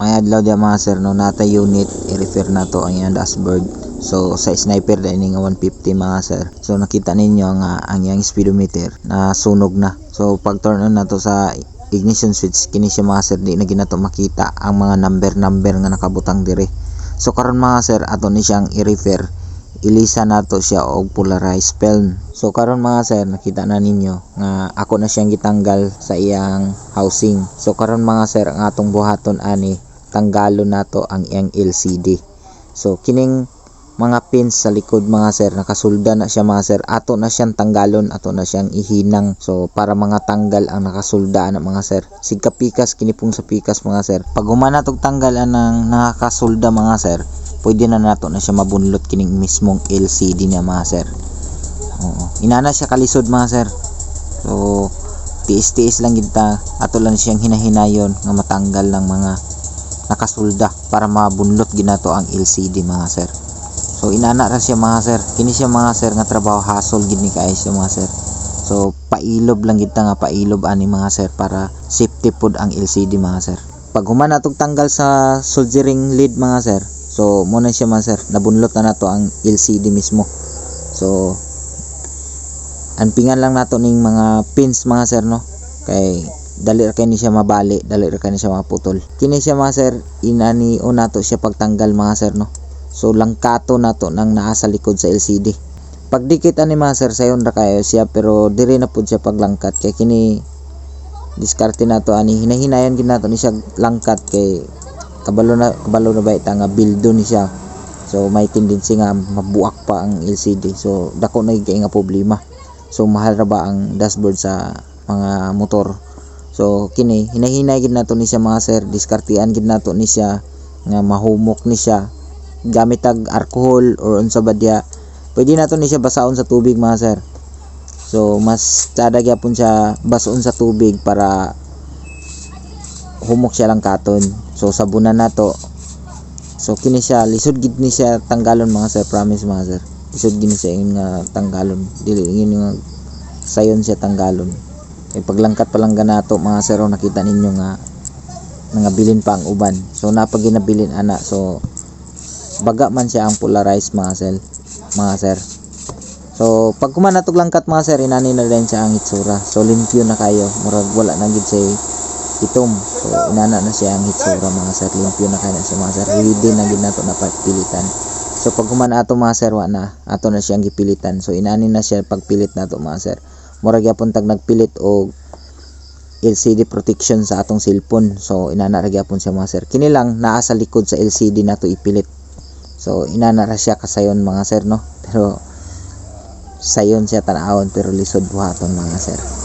May adlaw dia mga sir no nata unit i-refer na to ang iyang dashboard. So sa sniper din nga 150 mga sir. So nakita ninyo nga ang iyang speedometer na sunog na. So pag turn on na to sa ignition switch kini siya mga sir di na ginato makita ang mga number number nga nakabutang dire. So karon mga sir ato ni siyang i-refer ilisa nato siya og polarized film. So karon mga sir nakita na ninyo nga ako na siyang gitanggal sa iyang housing. So karon mga sir ang atong buhaton ani tanggalon nato ang iyang LCD. So kining mga pins sa likod mga sir nakasulda na siya mga sir. Ato na siyang tanggalon ato na siyang ihinang. So para mga tanggal ang nakasulda na mga sir. Sigka pikas kini pong sa pikas mga sir. Pag humana tog tanggal ang nakasulda mga sir pwede na nato na siya mabunlot kining mismong LCD niya mga sir. Oo. Inana siya kalisod mga sir. So tiis-tiis lang kita ato lang siyang hinahinayon nga matanggal ng mga nakasulda para mabunlot ginato ang LCD mga sir. So inana ra siya mga sir. Kini siya mga sir nga trabaho hasol gid ni kaay siya mga sir. So pailob lang kita nga pailob ani mga sir para safety pod ang LCD mga sir. Pag human natog tanggal sa soldering lead mga sir so mo na siya mga sir. Nabunlot na nato ang LCD mismo. So anpingan lang nato ning mga pins mga sir no? Kay dali ra kay ni siya mabali dali ra kay ni siya maputol. Kini siya mga sir inani o nato siya pagtanggal mga sir no? So langkato nato nang naa sa likod sa LCD pagdikit ani mga sir sayon ra kayo siya pero diri na pud siya paglangkat. Kay kini diskarte nato ani hinahinayan gid nato ni siya langkat. Kay kabalo na kabalo na ba nga bildo ni siya? So may tendency nga mabuak pa ang LCD so dako na nga problema. So mahal ra ba ang dashboard sa mga motor so kini hinahinay gid nato ni siya mga sir. Diskartean gid nato ni siya nga mahumok ni siya. Gamit tag alcohol or unsa ba diya. Pwede nato ni siya basaon sa tubig mga sir. So mas tada gyapon siya bason sa tubig para humok siya lang katon. So sabunan nato. So kini siya lisod gid ni siya tanggalon mga sir. Promise mga sir. Lisod gid ni siya nga tanggalon. Dili ingon nga sayon siya tanggalon kay paglangkat pa lang ganato mga sir oh, nakita ninyo nga nangabilin pa ang uban. So napaginabilin ana. So baga man siya ang polarized mga sel mga sir. So pag kuman natog langkat mga sir inani na rin siya ang hitsura so limpyo na kayo. Murag wala na gid siya itom. So inana na siya ang hitsura mga sir. Limpyo na kayo na siya mga sir. Ready na gid nato na pagpilitan. So pag kuman ato mga sir wa na. Ato na siyang gipilitan. So inani na siya pagpilit nato mga sir murag gyapon tag nagpilit og LCD protection sa atong cellphone. So inana ra gyapon siya mga sir. Kini lang naa sa likod sa LCD nato ipilit. So inana ra siya kasayon mga sir no? Pero sayon siya tanawon pero lisod buhaton mga sir